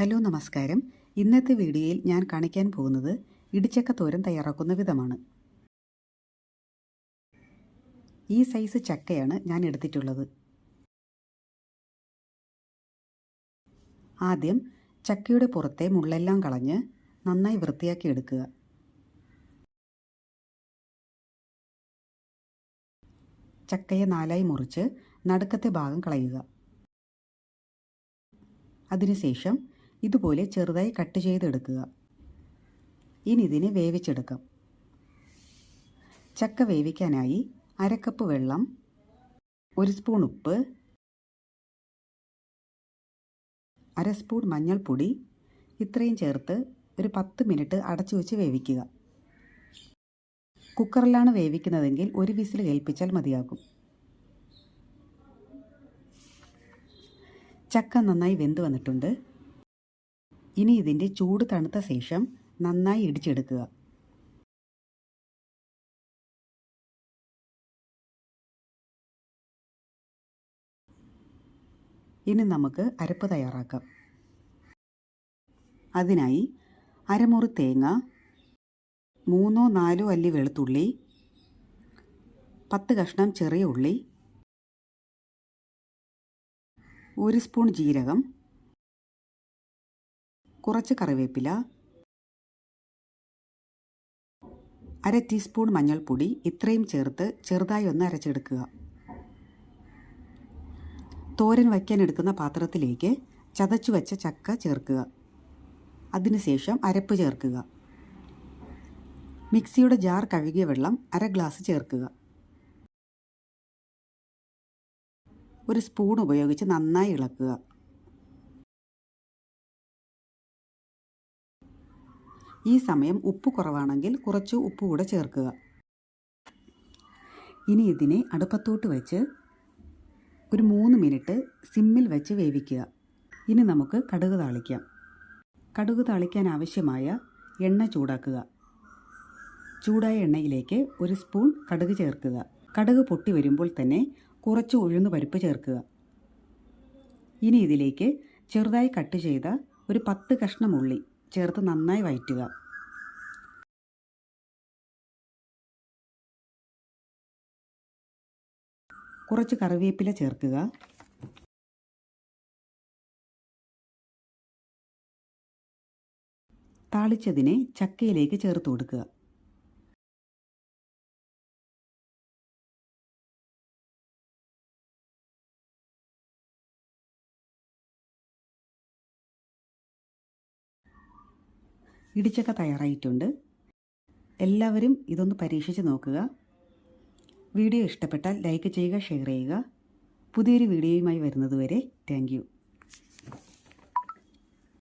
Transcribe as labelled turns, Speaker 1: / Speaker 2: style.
Speaker 1: Hello നമസ്കാരം. ഇന്നത്തെ വീഡിയോയിൽ ഞാൻ കാണിക്കാൻ പോകുന്നത് ഇടിച്ചക്ക തോരൻ തയ്യാറാക്കുന്ന വിധമാണ്. ഈ സൈസ് ചക്കയാണ് ഞാൻ എടുത്തിട്ടുള്ളത്. ആദ്യം ചക്കയുടെ പുറത്തെ മുള്ളെല്ലാം കളഞ്ഞ് നന്നായി വൃത്തിയാക്കി എടുക്കുക. ചക്കയെ നാലായി മുറിച്ച് നടുക്കത്തെ ഭാഗം കളയുക. അതിനുശേഷം ഇതുപോലെ ചെറുതായി കട്ട് ചെയ്തെടുക്കുക. ഇനി ഇതിനെ വേവിച്ചെടുക്കാം. ചക്ക വേവിക്കാനായി അരക്കപ്പ് വെള്ളം ഒരു സ്പൂൺ ഉപ്പ് അര സ്പൂൺ മഞ്ഞൾപ്പൊടി ഇത്രയും ചേർത്ത് ഒരു പത്ത് മിനിറ്റ് അടച്ചു വെച്ച് വേവിക്കുക. കുക്കറിലാണ് വേവിക്കുന്നതെങ്കിൽ ഒരു വിസിൽ കേൾപ്പിച്ചാൽ മതിയാകും. ചക്ക നന്നായി വെന്ത് വന്നിട്ടുണ്ട്. ഇനി ഇതിന്റെ ചൂട് തണുത്ത ശേഷം നന്നായി ഇടിച്ചെടുക്കുക. ഇനി നമുക്ക് അരപ്പ് തയ്യാറാക്കാം. അതിനായി അരമുറി തേങ്ങ മൂന്നോ നാലോ അല്ലി വെളുത്തുള്ളി പത്ത് കഷ്ണം ചെറിയ ഉള്ളി ഒരു സ്പൂൺ ജീരകം കുറച്ച് കറിവേപ്പില അര ടീസ്പൂൺ മഞ്ഞൾപ്പൊടി ഇത്രയും ചേർത്ത് ചെറുതായി ഒന്ന് അരച്ചെടുക്കുക. തോരൻ വയ്ക്കാൻ എടുക്കുന്ന പാത്രത്തിലേക്ക് ചതച്ചു വെച്ച ചക്ക ചേർക്കുക. അതിനുശേഷം അരപ്പ് ചേർക്കുക. മിക്സിയുടെ ജാർ കഴുകിയ വെള്ളം അര ഗ്ലാസ് ചേർക്കുക. ഒരു സ്പൂൺ ഉപയോഗിച്ച് നന്നായി ഇളക്കുക. ഈ സമയം ഉപ്പ് കുറവാണെങ്കിൽ കുറച്ച് ഉപ്പ് കൂടെ ചേർക്കുക. ഇനി ഇതിനെ അടുപ്പത്തോട്ട് വെച്ച് ഒരു മൂന്ന് മിനിറ്റ് സിമ്മിൽ വെച്ച് വേവിക്കുക. ഇനി നമുക്ക് കടുക് താളിക്കാം. കടുക് താളിക്കാൻ ആവശ്യമായ എണ്ണ ചൂടാക്കുക. ചൂടായ എണ്ണയിലേക്ക് ഒരു സ്പൂൺ കടുക് ചേർക്കുക. കടുക് പൊട്ടി വരുമ്പോൾ തന്നെ കുറച്ച് ഉഴുന്ന് പരിപ്പ് ചേർക്കുക. ഇനി ഇതിലേക്ക് ചെറുതായി കട്ട് ചെയ്ത ഒരു പത്ത് കഷ്ണം ഉള്ളി ചേർത്ത് നന്നായി വഴറ്റുക കുറച്ച് കറിവേപ്പില ചേർക്കുക. താളിച്ചതിനെ ചക്കയിലേക്ക് ചേർത്ത് കൊടുക്കുക. ഇടിച്ചക്ക തയ്യാറായിട്ടുണ്ട്. എല്ലാവരും ഇതൊന്ന് പരീക്ഷിച്ച് നോക്കുക. വീഡിയോ ഇഷ്ടപ്പെട്ടാൽ ലൈക്ക് ചെയ്യുക ഷെയർ ചെയ്യുക. പുതിയൊരു വീഡിയോയുമായി വരുന്നതുവരെ താങ്ക്